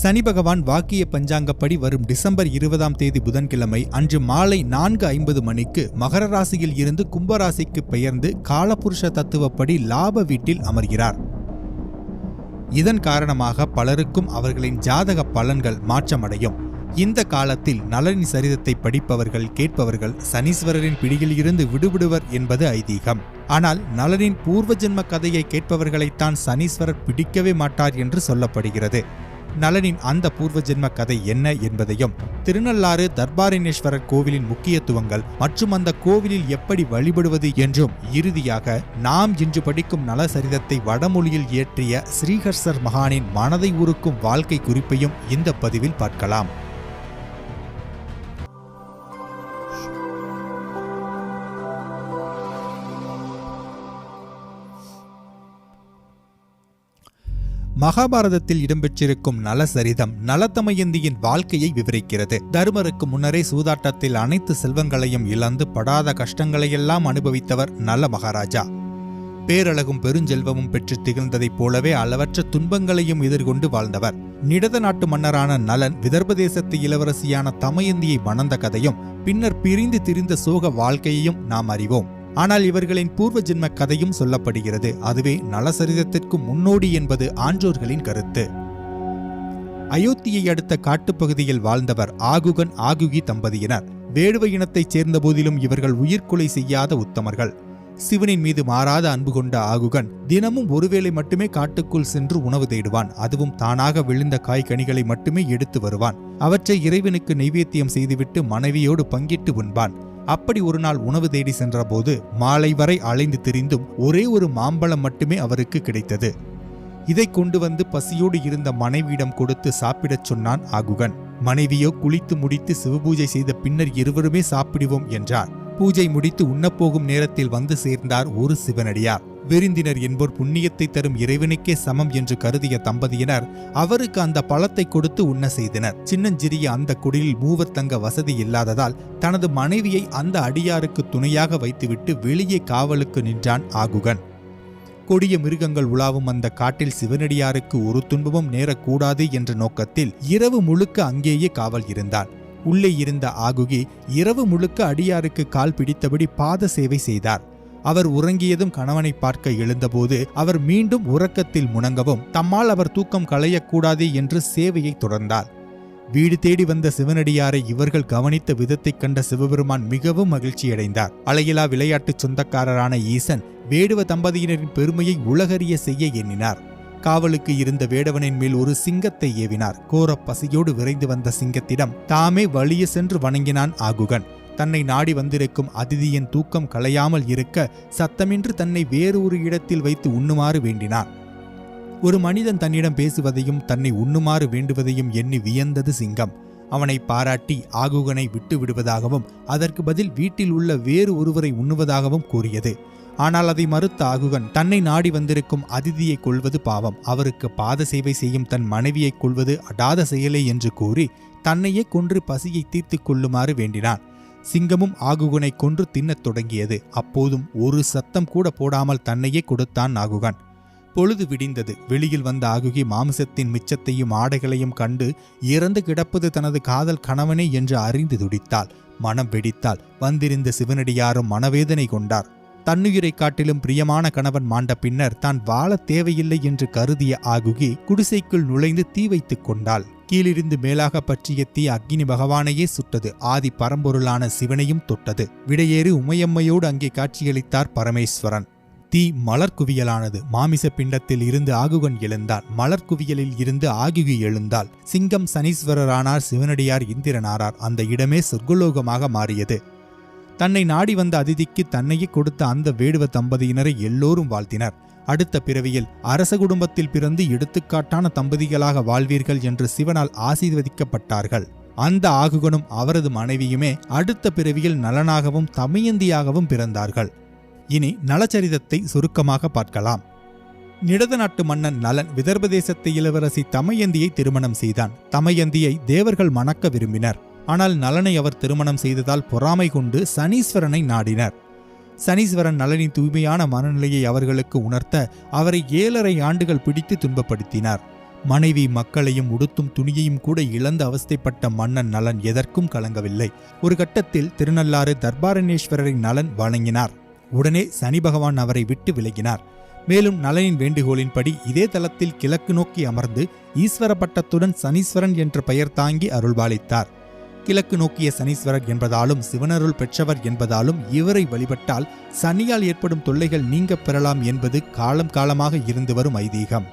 சனி பகவான் வாக்கிய பஞ்சாங்கப்படி வரும் டிசம்பர் இருபதாம் தேதி புதன்கிழமை அன்று மாலை நான்கு ஐம்பது மணிக்கு மகர ராசியில் இருந்து கும்பராசிக்கு பெயர்ந்து காலபுருஷ தத்துவப்படி லாப வீட்டில் அமர்கிறார். இதன் காரணமாக பலருக்கும் அவர்களின் ஜாதக பலன்கள் மாற்றமடையும். இந்த காலத்தில் நலனி சரிதத்தை படிப்பவர்கள் கேட்பவர்கள் சனீஸ்வரரின் பிடியில் இருந்து விடுபடுவர் என்பது ஐதீகம். ஆனால் நலனின் பூர்வ ஜென்ம கதையை கேட்பவர்களைத்தான் சனீஸ்வரர் பிடிக்கவே மாட்டார் என்று சொல்லப்படுகிறது. நலனின் அந்த பூர்வ ஜென்ம கதை என்ன என்பதையும் திருநள்ளாறு தர்பாரணேஸ்வரர் கோவிலின் முக்கியத்துவங்கள் மற்றும் அந்த கோவிலில் எப்படி வழிபடுவது என்றும் இறுதியாக நாம் இன்று படிக்கும் நலசரிதத்தை வடமொழியில் இயற்றிய ஸ்ரீஹர்சர் மகானின் மனதை உருக்கும் வாழ்க்கை குறிப்பையும் இந்த பதிவில் பார்க்கலாம். மகாபாரதத்தில் இடம்பெற்றிருக்கும் நலசரிதம் நலத்தமயந்தியின் வாழ்க்கையை விவரிக்கிறது. தருமருக்கு முன்னரே சூதாட்டத்தில் அனைத்து செல்வங்களையும் இழந்து படாத கஷ்டங்களையெல்லாம் அனுபவித்தவர் நல மகாராஜா. பேரழகும் பெருஞ்செல்வமும் பெற்று திகழ்ந்ததைப் போலவே அளவற்ற துன்பங்களையும் எதிர்கொண்டு வாழ்ந்தவர். நிடத நாட்டு மன்னரான நலன் விதர்ப தேசத்து இளவரசியான தமயந்தியை மணந்த கதையும் பின்னர் பிரிந்து திரிந்த சோக வாழ்க்கையையும் நாம் அறிவோம். ஆனால் இவர்களின் பூர்வ ஜென்ம கதையும் சொல்லப்படுகிறது. அதுவே நலசரிதத்திற்கு முன்னோடி என்பது ஆன்றோர்களின் கருத்து. அயோத்தியை அடுத்த காட்டுப்பகுதியில் வாழ்ந்தவர் ஆகுகன் ஆகுகி தம்பதியினர். வேடுவ இனத்தைச் சேர்ந்த போதிலும் இவர்கள் உயிர்கொலை செய்யாத உத்தமர்கள். சிவனின் மீது மாறாத அன்பு கொண்ட ஆகுகன் தினமும் ஒருவேளை மட்டுமே காட்டுக்குள் சென்று உணவு தேடுவான். அதுவும் தானாக விழுந்த காய்கனிகளை மட்டுமே எடுத்து வருவான். அவற்றை இறைவனுக்கு நைவேத்தியம் செய்துவிட்டு மனைவியோடு பங்கிட்டு உண்பான். அப்படி ஒரு நாள் உணவு தேடி சென்றபோது மாலை வரை அலைந்து திரிந்தும் ஒரே ஒரு மாம்பழம் மட்டுமே அவருக்கு கிடைத்தது. இதை கொண்டு வந்து பசியோடு இருந்த மனைவியிடம் கொடுத்து சாப்பிடச் சொன்னான் ஆகுகன். மனைவியோ குளித்து முடித்து சிவபூஜை செய்த பின்னர் இருவருமே சாப்பிடுவோம் என்றார். பூஜை முடித்து உண்ணப்போகும் நேரத்தில் வந்து சேர்ந்தார் ஒரு சிவனடியார். விருந்தினர் என்போர் புண்ணியத்தை தரும் இறைவனுக்கே சமம் என்று கருதிய தம்பதியினர் அவருக்கு அந்த பழத்தை கொடுத்து உண்ண செய்தனர். சின்னஞ்சிறிய அந்த குடிலில் மூவர் தங்க வசதி இல்லாததால் தனது மனைவியை அந்த அடியாருக்கு துணையாக வைத்துவிட்டு வெளியே காவலுக்கு நின்றான் ஆகுகன். கொடிய மிருகங்கள் உலாவும் அந்த காட்டில் சிவனடியாருக்கு ஒரு துன்பமும் நேரக்கூடாது என்ற நோக்கத்தில் இரவு முழுக்க அங்கேயே காவல் இருந்தான். உள்ளே இருந்த ஆகுகி இரவு முழுக்க அடியாருக்கு கால் பிடித்தபடி பாத சேவை செய்தார். அவர் உறங்கியதும் கணவனை பார்க்க எழுந்தபோது அவர் மீண்டும் உறக்கத்தில் முணங்கவும் தம்மால் அவர் தூக்கம் களையக்கூடாது என்று சேவையை தொடர்ந்தார். வீடு தேடி வந்த சிவனடியாரை இவர்கள் கவனித்த விதத்தைக் கண்ட சிவபெருமான் மிகவும் மகிழ்ச்சியடைந்தார். அலையிலா விளையாட்டுச் சொந்தக்காரரான ஈசன் வேடுவ தம்பதியினரின் பெருமையை உலகறிய செய்ய எண்ணினார். காவலுக்கு இருந்த வேடவனின் மேல் ஒரு சிங்கத்தை ஏவினார். கோர பசியோடு விரைந்து வந்த சிங்கத்திடம் தாமே வழிய சென்று வணங்கினான் ஆகுகன். தன்னை நாடி வந்திருக்கும் அதிதியின் தூக்கம் கலையாமல் இருக்க சத்தமின்றி தன்னை வேறு ஒரு இடத்தில் வைத்து உண்ணுமாறு வேண்டினார் ஒரு மனிதன் தன்னிடம் பேசுவதையும் தன்னை உண்ணுமாறு வேண்டுவதையும் எண்ணி வியந்தது சிங்கம். அவனை பாராட்டி ஆகுகனை விட்டு விடுவதாகவும் அதற்கு பதில் வீட்டில் உள்ள வேறு ஒருவரை உண்ணுவதாகவும் கூறியது. ஆனால் அதை மறுத்த ஆகுகன் தன்னை நாடி வந்திருக்கும் அதிதியை கொள்வது பாவம். அவருக்கு பாத சேவை செய்யும் தன் மனைவியை கொள்வது அடாத செயலே என்று கூறி தன்னையே கொன்று பசியை தீர்த்து கொள்ளுமாறு வேண்டினான். சிங்கமும் ஆகுகனை கொன்று தின்னத் தொடங்கியது. அப்போதும் ஒரு சத்தம் கூட போடாமல் தன்னையே கொடுத்தான் ஆகுகன். பொழுது விடிந்தது. வெளியில் வந்த ஆகுகி மாமிசத்தின் மிச்சத்தையும் ஆடைகளையும் கண்டு இறந்து கிடப்பது தனது காதல் கணவனே என்று அறிந்து துடித்தாள். மனம் வெடித்தால் வந்திருந்த சிவனடியாரும் மனவேதனை கொண்டார். தன்னுயிரை காட்டிலும் பிரியமான கணவன் மாண்ட பின்னர் தான் வாழ தேவையில்லை என்று கருதிய ஆகுகி குடிசைக்குள் நுழைந்து தீ வைத்துக் கொண்டாள். கீழிருந்து மேலாக பற்றிய தீ அக்னி பகவானையே சுட்டது. ஆதி பரம்பொருளான சிவனையும் தொட்டது. விடையேறு உமையம்மையோடு அங்கே காட்சியளித்தார் பரமேஸ்வரன். தீ மலர் குவியலானது. மாமிச பிண்டத்தில் இருந்து ஆகுகன் எழுந்தார் மலர் குவியலில் இருந்து ஆகுகி எழுந்தாள். சிங்கம் சனீஸ்வரரானார் சிவனடியார் இந்திரனாரார். அந்த இடமே சொர்க்கலோகமாக மாறியது. தன்னை நாடி வந்த அதிதிக்கு தன்னையே கொடுத்த அந்த வேடுவ தம்பதியினரை எல்லோரும் வாழ்த்தினர். அடுத்த பிறவியில் அரச குடும்பத்தில் பிறந்து எடுத்துக்காட்டான தம்பதிகளாக வாழ்வீர்கள் என்று சிவனால் ஆசீர்வதிக்கப்பட்டார்கள். அந்த ஆகுகனும் அவரது மனைவியுமே அடுத்த பிறவியில் நலனாகவும் தமயந்தியாகவும் பிறந்தார்கள். இனி நலச்சரிதத்தை சுருக்கமாக பார்க்கலாம். நிடத நாட்டு மன்னன் நலன் விதர்ப தேசத்து இளவரசி தமயந்தியை திருமணம் செய்தான். தமயந்தியை தேவர்கள் மணக்க விரும்பினர். ஆனால் நலனை அவர் திருமணம் செய்ததால் பொறாமை கொண்டு சனீஸ்வரனை நாடினர். சனீஸ்வரன் நலனின் தூய்மையான மனநிலையை அவர்களுக்கு உணர்த்த அவரை ஏழரை ஆண்டுகள் பிடித்து துன்பப்படுத்தினார். மனைவி மக்களையும் உடுத்தும் துணியையும் கூட இழந்து அவஸ்தைப்பட்ட மன்னன் நலன் எதற்கும் கலங்கவில்லை. ஒரு கட்டத்தில் திருநள்ளாறு தர்பாரணேஸ்வரரின் நலன் வழங்கினார் உடனே சனி பகவான் அவரை விட்டு விலகினார். மேலும் நலனின் வேண்டுகோளின்படி இதே தளத்தில் கிழக்கு நோக்கி அமர்ந்து ஈஸ்வர பட்டத்துடன் சனீஸ்வரன் என்ற பெயர் தாங்கி அருள்பாலித்தார். கிழக்கு நோக்கிய சனீஸ்வரர் என்பதாலும் சிவனருள் பெற்றவர் என்பதாலும் இவரை வழிபட்டால் சனியால் ஏற்படும் தொல்லைகள் நீங்க பெறலாம் என்பது காலம் காலமாக இருந்து வரும் ஐதீகம்.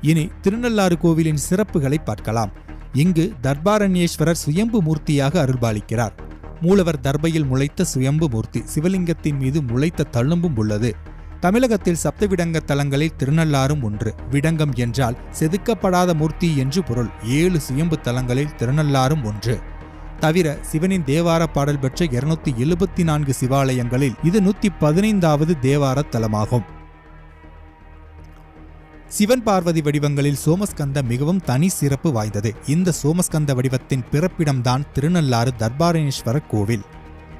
இனி திருநள்ளாறு கோவிலின் சிறப்புகளை பார்க்கலாம். இங்கு தர்பாரண்யேஸ்வரர் சுயம்பு மூர்த்தியாக அருள்பாலிக்கிறார். மூலவர் தர்பையில் முளைத்த சுயம்பு மூர்த்தி சிவலிங்கத்தின் மீது முளைத்த தழும்பும் உள்ளது. தமிழகத்தில் சப்தவிடங்க தலங்களில் திருநள்ளாறும் ஒன்று. விடங்கம் என்றால் செதுக்கப்படாத மூர்த்தி என்று பொருள். ஏழு சுயம்பு தலங்களில் திருநள்ளாறும் ஒன்று. தவிர சிவனின் தேவார பாடல் பெற்ற இருநூத்தி எழுபத்தி நான்கு சிவாலயங்களில் இது நூத்தி பதினைந்தாவது தேவார தலமாகும். சிவன் பார்வதி வடிவங்களில் சோமஸ்கந்த மிகவும் தனி சிறப்பு வாய்ந்தது. இந்த சோமஸ்கந்த வடிவத்தின் பிறப்பிடம்தான் திருநள்ளாறு தர்பாரணேஸ்வரர் கோவில்.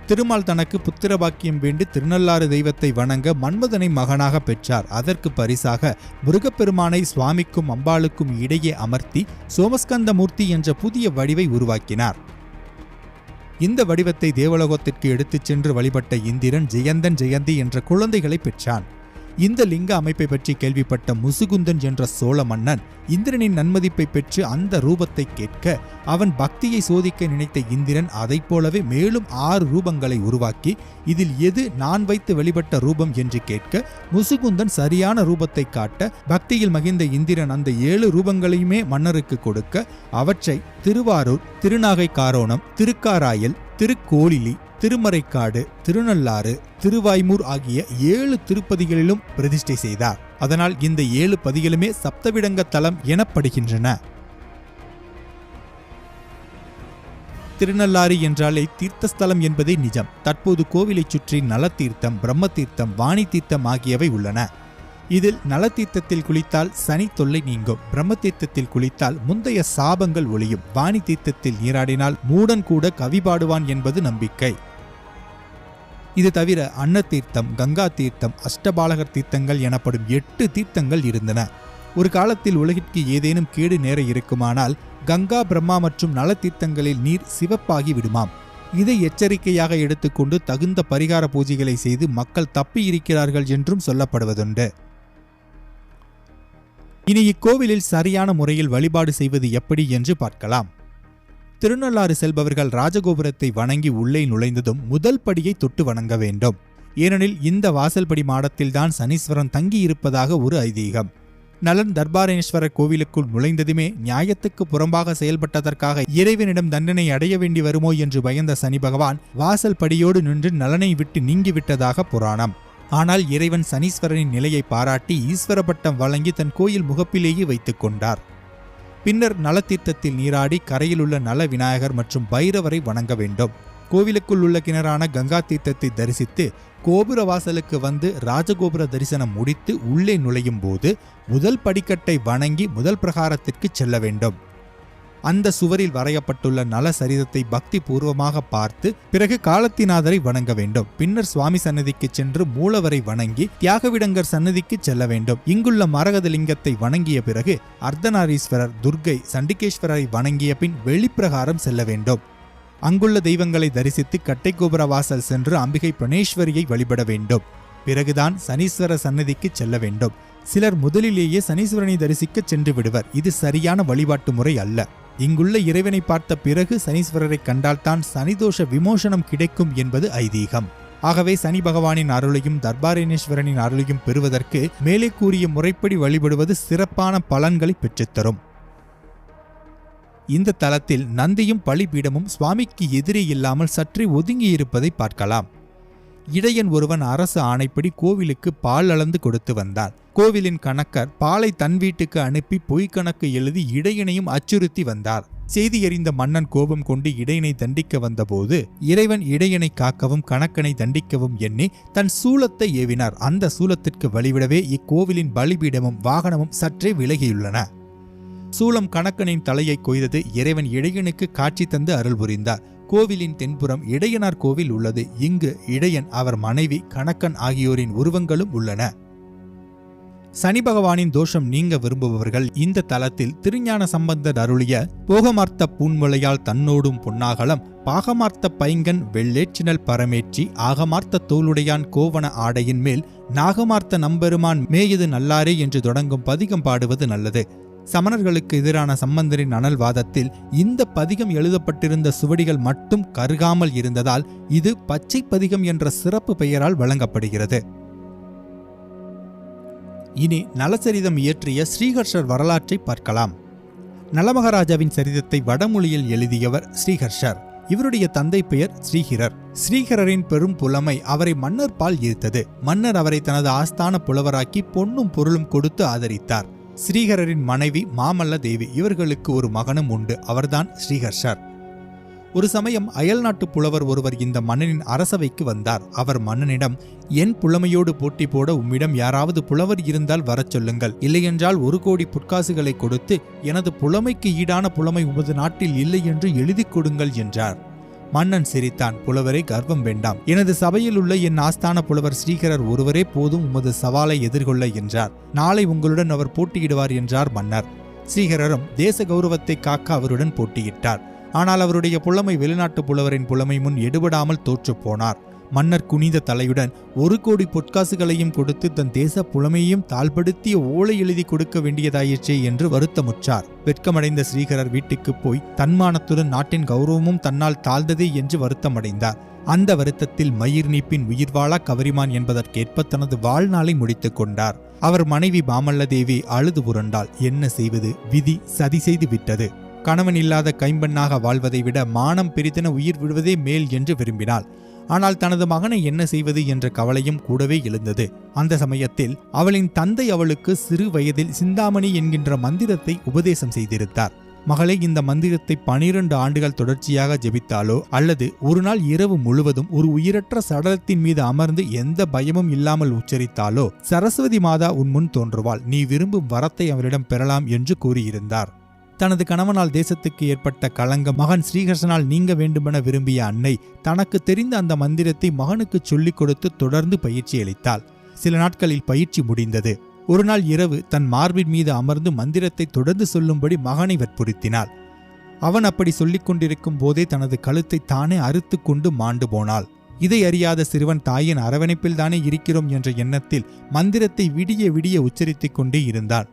திருமால் தனக்கு புத்திர பாக்கியம் வேண்டி திருநள்ளாறு தெய்வத்தை வணங்க மன்மதனை மகனாக பெற்றார். அதற்கு பரிசாக முருகப்பெருமானை சுவாமிக்கும் அம்பாளுக்கும் இடையே அமர்த்தி சோமஸ்கந்த மூர்த்தி என்ற புதிய வடிவை உருவாக்கினார். இந்த வடிவத்தை தேவலோகத்திற்கு எடுத்துச் சென்று வழிபட்ட இந்திரன் ஜெயந்தன் ஜெயந்தி என்ற குழந்தைகளை பெற்றான். இந்த லிங்க அமைப்பை பற்றி கேள்விப்பட்ட முசுகுந்தன் என்ற சோழ மன்னன் இந்திரனின் நன்மதிப்பை பெற்று அந்த ரூபத்தை கேட்க அவன் பக்தியை சோதிக்க நினைத்த இந்திரன் அதைப் போலவே மேலும் ஆறு ரூபங்களை உருவாக்கி இதில் எது நான் வைத்து வெளிப்பட்ட ரூபம் என்று கேட்க முசுகுந்தன் சரியான ரூபத்தை காட்ட பக்தியில் மகிழ்ந்த இந்திரன் அந்த ஏழு ரூபங்களையுமே மன்னருக்கு கொடுக்க அவற்றை திருவாரூர் திருநாகை காரோணம் திருக்காராயல் திருக்கோளிலி திருமறைக்காடு திருநள்ளாறு திருவாய்மூர் ஆகிய ஏழு திருப்பதிகளிலும் பிரதிஷ்டை செய்தார். அதனால் இந்த ஏழு பதிகளுமே சப்தவிடங்க தலம் எனப்படுகின்றன. திருநள்ளாறு என்றாலே தீர்த்தஸ்தலம் என்பதே நிஜம். தற்போது கோவிலைச் சுற்றி நலத்தீர்த்தம் பிரம்ம தீர்த்தம் வாணி தீர்த்தம் ஆகியவை உள்ளன. இதில் நலத்தீர்த்தத்தில் குளித்தால் சனி தொல்லை நீங்கும். பிரம்ம தீர்த்தத்தில் குளித்தால் முந்தைய சாபங்கள் ஒளியும் வாணி தீர்த்தத்தில் நீராடினால் மூடன் கூட கவி பாடுவான் என்பது நம்பிக்கை. இது தவிர அன்ன தீர்த்தம் கங்கா தீர்த்தம் அஷ்டபாலகர் தீர்த்தங்கள் எனப்படும் எட்டு தீர்த்தங்கள் இருந்தன. ஒரு காலத்தில் உலகிற்கு ஏதேனும் கேடு நேர இருக்குமானால் கங்கா பிரம்மா மற்றும் நல தீர்த்தங்களில் நீர் சிவப்பாகி விடுமாம். இதை எச்சரிக்கையாக எடுத்துக்கொண்டு தகுந்த பரிகார பூஜைகளை செய்து மக்கள் தப்பி இருக்கிறார்கள் என்றும் சொல்லப்படுவதுண்டு. இனி இக்கோவிலில் சரியான முறையில் வழிபாடு செய்வது எப்படி என்று பார்க்கலாம். திருநள்ளாறு செல்பவர்கள் ராஜகோபுரத்தை வணங்கி உள்ளே நுழைந்ததும் முதல் படியை தொட்டு வணங்க வேண்டும். ஏனெனில் இந்த வாசல்படி மாடத்தில்தான் சனீஸ்வரன் தங்கியிருப்பதாக ஒரு ஐதீகம். நலன் தர்பாரணேஸ்வரர் கோவிலுக்குள் நுழைந்ததுமே நியாயத்துக்கு புறம்பாக செயல்பட்டதற்காக இறைவனிடம் தண்டனை அடைய வேண்டி வருமோ என்று பயந்த சனி பகவான் வாசல் படியோடு நின்று நலனை விட்டு நீங்கிவிட்டதாக புராணம். ஆனால் இறைவன் சனீஸ்வரனின் நிலையை பாராட்டி ஈஸ்வர பட்டம் வழங்கி தன் கோயில் முகப்பிலேயே வைத்துக் கொண்டார். பின்னர் நலத்தீர்த்தத்தில் நீராடி கரையில் உள்ள நல விநாயகர் மற்றும் பைரவரை வணங்க வேண்டும். கோவிலுக்குள் உள்ள கிணறான கங்கா தீர்த்தத்தை தரிசித்து கோபுர வாசலுக்கு வந்து ராஜகோபுர தரிசனம் முடித்து உள்ளே நுழையும் போது முதல் படிக்கட்டை வணங்கி முதல் பிரகாரத்திற்கு செல்ல வேண்டும். அந்த சுவரில் வரையப்பட்டுள்ள நல சரிதத்தை பக்தி பூர்வமாக பார்த்து பிறகு காலத்திநாதரை வணங்க வேண்டும். பின்னர் சுவாமி சன்னதிக்கு சென்று மூலவரை வணங்கி தியாகவிடங்கர் சன்னதிக்கு செல்ல வேண்டும். இங்குள்ள மரகத லிங்கத்தை வணங்கிய பிறகு அர்த்தநாரீஸ்வரர் துர்கை சண்டிகேஸ்வரரை வணங்கிய பின் வெளிப்பிரகாரம் செல்ல வேண்டும். அங்குள்ள தெய்வங்களை தரிசித்து கட்டை கோபுர வாசல் சென்று அம்பிகை பிரணேஸ்வரியை வழிபட வேண்டும். பிறகுதான் சனீஸ்வர சன்னதிக்கு செல்ல வேண்டும். சிலர் முதலிலேயே சனீஸ்வரனை தரிசிக்க சென்று விடுவர். இது சரியான வழிபாட்டு முறை அல்ல. இங்குள்ள இறைவனை பார்த்த பிறகு சனீஸ்வரரை கண்டால்தான் சனிதோஷ விமோசனம் கிடைக்கும் என்பது ஐதீகம். ஆகவே சனி பகவானின் அருளையும் தர்பாரணேஸ்வரனின் அருளையும் பெறுவதற்கு மேலே கூறிய முறைப்படி வழிபடுவது சிறப்பான பலன்களை பெற்றுத்தரும். இந்த தலத்தில் நந்தியும் பலிபீடமும் சுவாமிக்கு எதிரே இல்லாமல் சற்றே ஒதுங்கியிருப்பதை பார்க்கலாம். இடையன் ஒருவன் அரசு ஆணைப்படி கோவிலுக்கு பால் அளந்து கொடுத்து வந்தார் கோவிலின் கணக்கர் பாலை தன் வீட்டுக்கு அனுப்பி பொய்க்கணக்கு எழுதி இடையனையும் அச்சுறுத்தி வந்தார். செய்தி எறிந்த மன்னன் கோபம் கொண்டு இடையனை தண்டிக்க வந்தபோது இறைவன் இடையனை காக்கவும் கணக்கனை தண்டிக்கவும் எண்ணி தன் சூலத்தை ஏவினார். அந்த சூலத்திற்கு வழிவிடவே இக்கோவிலின் பலிபீடமும் வாகனமும் சற்றே விலகியுள்ளன. சூலம் கணக்கனின் தலையை கொய்தது இறைவன் இடையனுக்கு காட்சி தந்து அருள் புரிந்தார். கோவிலின் தென்புறம் இடையனார் கோவில் உள்ளது. இங்கு இடையன் அவர் மனைவி கணக்கன் ஆகியோரின் உருவங்களும் உள்ளன. சனி பகவானின் தோஷம் நீங்க விரும்புபவர்கள் இந்த தலத்தில் திருஞான சம்பந்தர் அருளிய போகமார்த்த பூன்முலையால் தன்னோடும் பொன்னாகலம் பாகமார்த்த பைங்கன் வெள்ளேச்சினல் பரமேற்றி ஆகமார்த்த தோளுடையான் கோவண ஆடையின் மேல் நாகமார்த்த நம்பெருமான் மேயது நல்லாரே என்று தொடங்கும் பதிகம் பாடுவது நல்லது. சமணர்களுக்கு எதிரான சம்பந்தரின் அனல்வாதத்தில் இந்த பதிகம் எழுதப்பட்டிருந்த சுவடிகள் மட்டும் கருகாமல் இருந்ததால் இது பச்சை பதிகம் என்ற சிறப்பு பெயரால் வழங்கப்படுகிறது. இனி நலசரிதம் இயற்றிய ஸ்ரீஹர்ஷர் வரலாற்றை பார்க்கலாம். நலமகராஜாவின் சரிதத்தை வடமொழியில் எழுதியவர் ஸ்ரீஹர்ஷர். இவருடைய தந்தை பெயர் ஸ்ரீஹிரர். ஸ்ரீஹரரின் பெரும் புலமை அவரை மன்னர் பால் ஈர்த்தது. மன்னர் அவரை தனது ஆஸ்தான புலவராக்கி பொன்னும் பொருளும் கொடுத்து ஆதரித்தார். ஸ்ரீகரரின் மனைவி மாமல்ல தேவி இவர்களுக்கு ஒரு மகனும் உண்டு. அவர்தான் ஸ்ரீஹர்ஷர். ஒரு சமயம் அயல்நாட்டு புலவர் ஒருவர் இந்த மன்னனின் அரசவைக்கு வந்தார். அவர் மன்னனிடம் என் புலமையோடு போட்டி போட உம்மிடம் யாராவது புலவர் இருந்தால் வரச் சொல்லுங்கள். இல்லையென்றால் ஒரு கோடி புட்காசுகளை கொடுத்து எனது புலமைக்கு ஈடான புலமை உமது நாட்டில் இல்லை என்று எழுதிக் கொடுங்கள் என்றார். மன்னன் சிரித்தான் புலவரே கர்வம் வேண்டாம். எனது சபையில் உள்ள என் ஆஸ்தான புலவர் ஸ்ரீகரர் ஒருவரே போதும் உமது சவாலை எதிர்கொள்ள என்றார். நாளை உங்களுடன் அவர் போட்டியிடுவார் என்றார் மன்னர். ஸ்ரீகரரும் தேச கௌரவத்தை காக்க அவருடன் போட்டியிட்டார். ஆனால் அவருடைய புலமை வெளிநாட்டு புலவரின் புலமை முன் எடுபடாமல் தோற்றுப் போனார். மன்னர் குனிந்த தலையுடன் ஒரு கோடி பொற்காசுகளையும் கொடுத்து தன் தேச புலமையையும் தாழ்படுத்திய ஓலை எழுதி கொடுக்க வேண்டியதாயிற்றே என்று வருத்தமுற்றார். வெட்கமடைந்த ஸ்ரீகரர் வீட்டுக்குப் போய் தன்மானத்துடன் நாட்டின் கௌரவமும் தன்னால் தாழ்ந்ததே என்று வருத்தமடைந்தார். அந்த வருத்தத்தில் மயிர் நீப்பின் உயிர்வாழா கவரிமான் என்பதற்கேற்ப தனது வாழ்நாளை முடித்துக் கொண்டார். அவர் மனைவி பாமல்லதேவி அழுது புரண்டால் என்ன செய்வது? விதி சதி செய்து விட்டது. கணவன் இல்லாத கைம்பெண்ணாக வாழ்வதை விட மானம் பிரித்தன உயிர் விடுவதே மேல் என்று விரும்பினாள். ஆனால் தனது மகனை என்ன செய்வது என்ற கவலையும் கூடவே எழுந்தது. அந்த சமயத்தில் அவளின் தந்தை அவளுக்கு சிறு வயதில் சிந்தாமணி என்கின்ற மந்திரத்தை உபதேசம் செய்திருந்தார். மகளை இந்த மந்திரத்தை பனிரெண்டு ஆண்டுகள் தொடர்ச்சியாக ஜெபித்தாலோ? அல்லது ஒரு நாள் இரவு முழுவதும் ஒரு உயிரற்ற சடலத்தின் மீது அமர்ந்து எந்த பயமும் இல்லாமல் உச்சரித்தாலோ? சரஸ்வதி மாதா உன் முன் தோன்றுவாள். நீ விரும்பும் வரத்தை அவளிடம் பெறலாம் என்று கூறியிருந்தார். தனது கணவனால் தேசத்துக்கு ஏற்பட்ட களங்கம் மகன் ஸ்ரீகிருஷ்ணனால் நீங்க வேண்டுமென விரும்பிய அன்னை தனக்கு தெரிந்த அந்த மந்திரத்தை மகனுக்கு சொல்லிக் கொடுத்து தொடர்ந்து பயிற்சி அளித்தாள். சில நாட்களில் பயிற்சி முடிந்தது. ஒரு நாள் இரவு தன் மார்பின் மீது அமர்ந்து மந்திரத்தை தொடர்ந்து சொல்லும்படி மகனை வற்புறுத்தினாள். அவன் அப்படி சொல்லிக் கொண்டிருக்கும் போதே தனது கழுத்தை தானே அறுத்து கொண்டு மாண்டு போனாள். இதை அறியாத சிறுவன் தாயின் அரவணைப்பில் தானே இருக்கிறோம் என்ற எண்ணத்தில் மந்திரத்தை விடிய விடிய உச்சரித்துக் கொண்டே இருந்தான்.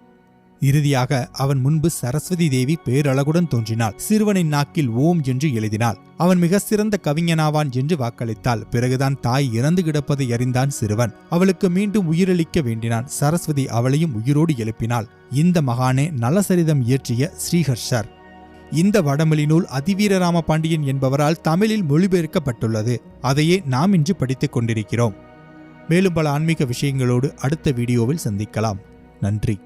இறுதியாக அவன் முன்பு சரஸ்வதி தேவி பேரழகுடன் தோன்றினாள். சிறுவனின் நாக்கில் ஓம் என்று எழுதினாள். அவன் மிக சிறந்த கவிஞனாவான் என்று வாக்களித்தாள். பிறகுதான் தாய் இறந்து கிடப்பதை அறிந்தான் சிறுவன். அவளுக்கு மீண்டும் உயிரளிக்க வேண்டினான். சரஸ்வதி அவளையும் உயிரோடு எழுப்பினாள். இந்த மகானே நலசரிதம் இயற்றிய ஸ்ரீஹர்ஷர். இந்த வடமொழி நூல் அதிவீரராம பாண்டியன் என்பவரால் தமிழில் மொழிபெயர்க்கப்பட்டுள்ளது. அதையே நாம் இன்று படித்துக் கொண்டிருக்கிறோம். மேலும் பல ஆன்மீக விஷயங்களோடு அடுத்த வீடியோவில் சந்திக்கலாம். நன்றி.